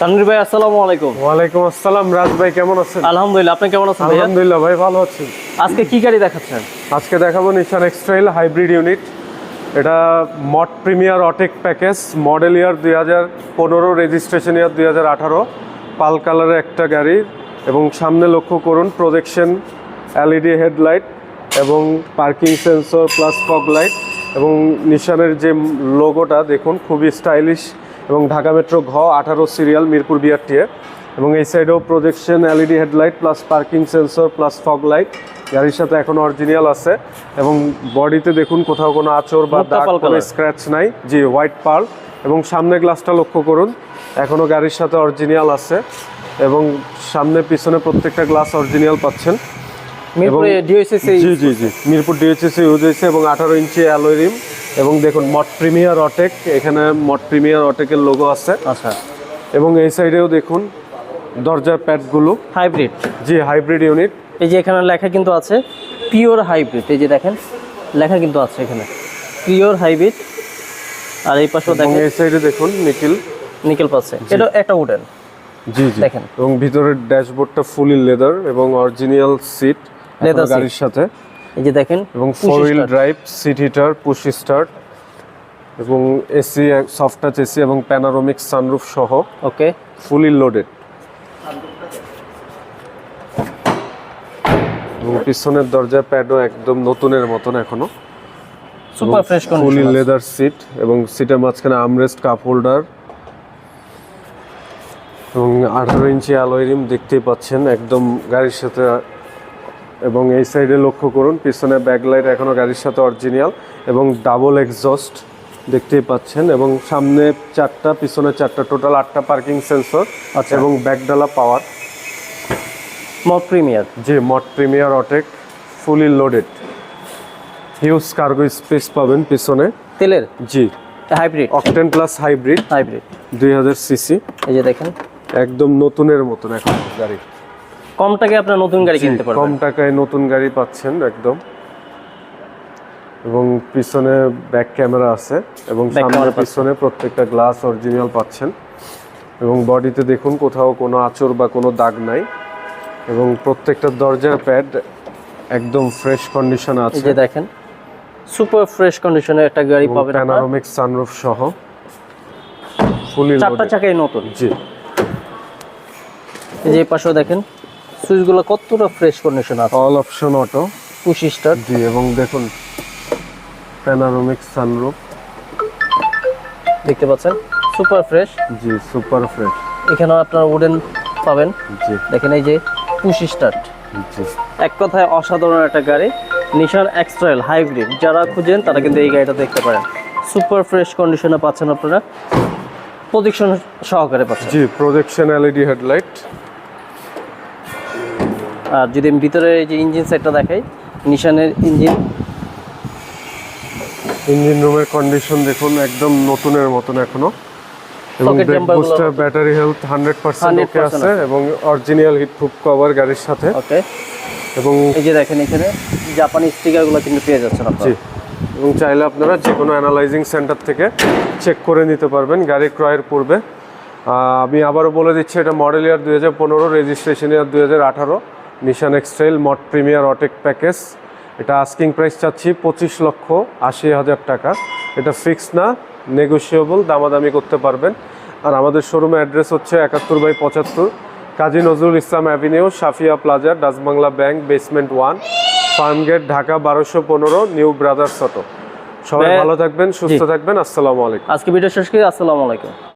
তানভীর ভাই আসসালামু আলাইকুম। ওয়ালাইকুম আসসালাম রাজ ভাই কেমন আছেন? আলহামদুলিল্লাহ আপনি কেমন আছেন আলহামদুলিল্লাহ ভাই ভালো আছি। আজকে কি গাড়ি দেখাচ্ছেন? আজকে দেখাবো Nissan X Trail hybrid unit এটা mod premier Autech package model year দুই হাজার পনেরো রেজিস্ট্রেশন ইয়ার দুই হাজার আঠারো। পাল কালারের একটা গাড়ি এবং সামনে লক্ষ্য করুন প্রজেকশন এলইডি হেডলাইট এবং parking sensor plus fog light এবং নিশানের যে লোগোটা দেখুন খুবই স্টাইলিশ এবং ঢাকা মেট্রো ঘ আঠারো সিরিয়াল মিরপুর বিআরটিএ। এবং এই সাইডেও projection LED headlight plus parking sensor plus fog light গাড়ির সাথে এখন অরিজিনাল আছে। এবং বডিতে দেখুন কোথাও কোনো আচর বা দাগ কোনো স্ক্র্যাচ নাই। জি হোয়াইট পার্ল এবং সামনে গ্লাসটা লক্ষ্য করুন। এখনও গাড়ির সাথে অরিজিনাল আছে। এবং সামনে পিছনে প্রত্যেকটা গ্লাস অরিজিনাল পাচ্ছেন। মিরপুরে ডিওসিসি জি জি জি। মিরপুর ডিএচএসি ইউজ হয়েছে এবং আঠারো ইঞ্চি অ্যালোয় রিম এবং দেখুন মট প্রিমিয়ার অটেক এখানে মট প্রিমিয়ার অটেকের লোগো আছে। আচ্ছা। এবং এই সাইডেও দেখুন দরজার প্যাডগুলো হাইব্রিড জি হাইব্রিড ইউনিট এই যে এখানে লেখা কিন্তু আছে পিওর হাইব্রিড এই যে দেখেন লেখা কিন্তু আছে এখানে পিওর হাইব্রিড আর এই পাশেও দেখেন এই সাইডে দেখুন নিখিল নিকেল পাচ্ছে। এটা একটা উডেন জি জি। দেখেন। এবং ভিতরের ড্যাশবোর্ডটা ফুলি লেদার এবং অরিজিনাল সিট লেদার গাড়ির সাথে। এই যে দেখেন এবং four wheel drive seat heater push start এবং এসি সফট টাচ এসি এবং প্যানারোমিক সানরুফ সহ ওকে ফুলি লোডেড এবং পিছনের দরজার প্যাডও একদম নতুনের মতন এখনও। Super fresh fully leather seat এবং সিটের মাঝখানে আমরেস্ট কাপ হোল্ডার এবং আঠারো ইঞ্চি অ্যালয় রিম দেখতেই পাচ্ছেন একদম গাড়ির সাথে এবং এই সাইডে লক্ষ্য করুন পিছনে ব্যাকলাইট এখনও গাড়ির সাথে অরিজিনাল এবং ডাবল এক্সস্ট দেখতেই পাচ্ছেন এবং সামনে চারটা পিছনে চারটা টোটাল আটটা পার্কিং সেন্সর আচ্ছা। এবং ব্যাকডালা পাওয়ার মট প্রিমিয়ার যে mod premier Autech fully loaded huge cargo space পাবেন পিছনে। তেলের? জি। Hybrid octane plus hybrid hybrid দুই হাজার সিসি এই যে দেখেন। একদম নতুনের মতন এখন গাড়ি। কম টাকায় আপনার নতুন গাড়ি কিনতে পারবেন। কম টাকায় নতুন গাড়ি পাচ্ছেন একদম। এবং পিছনে ব্যাক ক্যামেরা আছে এবং সামনে পিছনে প্রত্যেকটা গ্লাস অরিজিনাল পাচ্ছেন। এবং বডিতে দেখুন কোথাও কোনো আঁচড় বা কোনো দাগ নাই। এবং প্রত্যেকটা দরজার প্যাড একদম ফ্রেশ কন্ডিশন এই আছে। যে দেখেন সুপার ফ্রেশ কন্ডিশনে একটা গাড়ি পাবেন। প্যানারোমিক সানরুফ সহ। ফুলি চারটা চাকাই নতুন। জি। এই যে এই পাশেও দেখেন সুইচগুলো কতটা ফ্রেশ কন্ডিশন আছে? All option auto push start জি এবং দেখুন প্যানারোমিক সানরুফ দেখতে পাচ্ছেন? সুপার ফ্রেশ জি সুপার ফ্রেশ এখানেও আপনার উডেন পাবেন। জি। দেখেন এই যে পুশ স্টার্ট জি। এক কথায় অসাধারণ একটা গাড়ি। নিশান এক্সট্রাইল হাইব্রিড যারা খুঁজেন তারা কিন্তু এই গাড়িটা দেখতে পারেন। সুপার ফ্রেশ কন্ডিশনে পাচ্ছেন আপনারা। প্রদীক্ষণ সহকারে পাচ্ছেন। জি প্রজেকশন এলইডি হেডলাইট আর যদি আমি ভিতরে এই যে ইঞ্জিন সেটটা দেখাই নিশানের ইঞ্জিন ইঞ্জিন রুমের কন্ডিশন দেখুন একদম নতুনের মতন এখনও। এবং brake booster battery health hundred percent okay আছে এবং অরিজিনাল হিট প্রুফ কভার গাড়ির সাথে। ওকে এবং এই যে দেখেন এখানে জাপানি স্টিকারগুলো কিন্তু পেয়ে যাচ্ছেন আপনারা। জি। এবং চাইলে আপনারা যে কোনো অ্যানালাইজিং সেন্টার থেকে চেক করে নিতে পারবেন গাড়ি ক্রয়ের পূর্বে। আমি আবারও বলে দিচ্ছি এটা মডেল ইয়ার দুই হাজার পনেরো রেজিস্ট্রেশন ইয়ার দুই হাজার আঠারো। Nissan X Trail mod premier Autech package এটা আস্কিং প্রাইস চাচ্ছি পঁচিশ লক্ষ আশি হাজার টাকা। এটা ফিক্স না নেগোসিয়েবল দামাদামি করতে পারবেন। আর আমাদের শোরুমের অ্যাড্রেস হচ্ছে একাত্তর বাই পঁচাত্তর Kazi Nazrul Islam avenue Safia plaza Dutch Bangla bank basement one Farmgate Dhaka বারোশো পনেরো নিউ ব্রাদার্স অটো। সবাই ভালো থাকবেন সুস্থ থাকবেন আসসালামু আলাইকুম। আজকে ভিডিও শেষ করি আসসালামু আলাইকুম।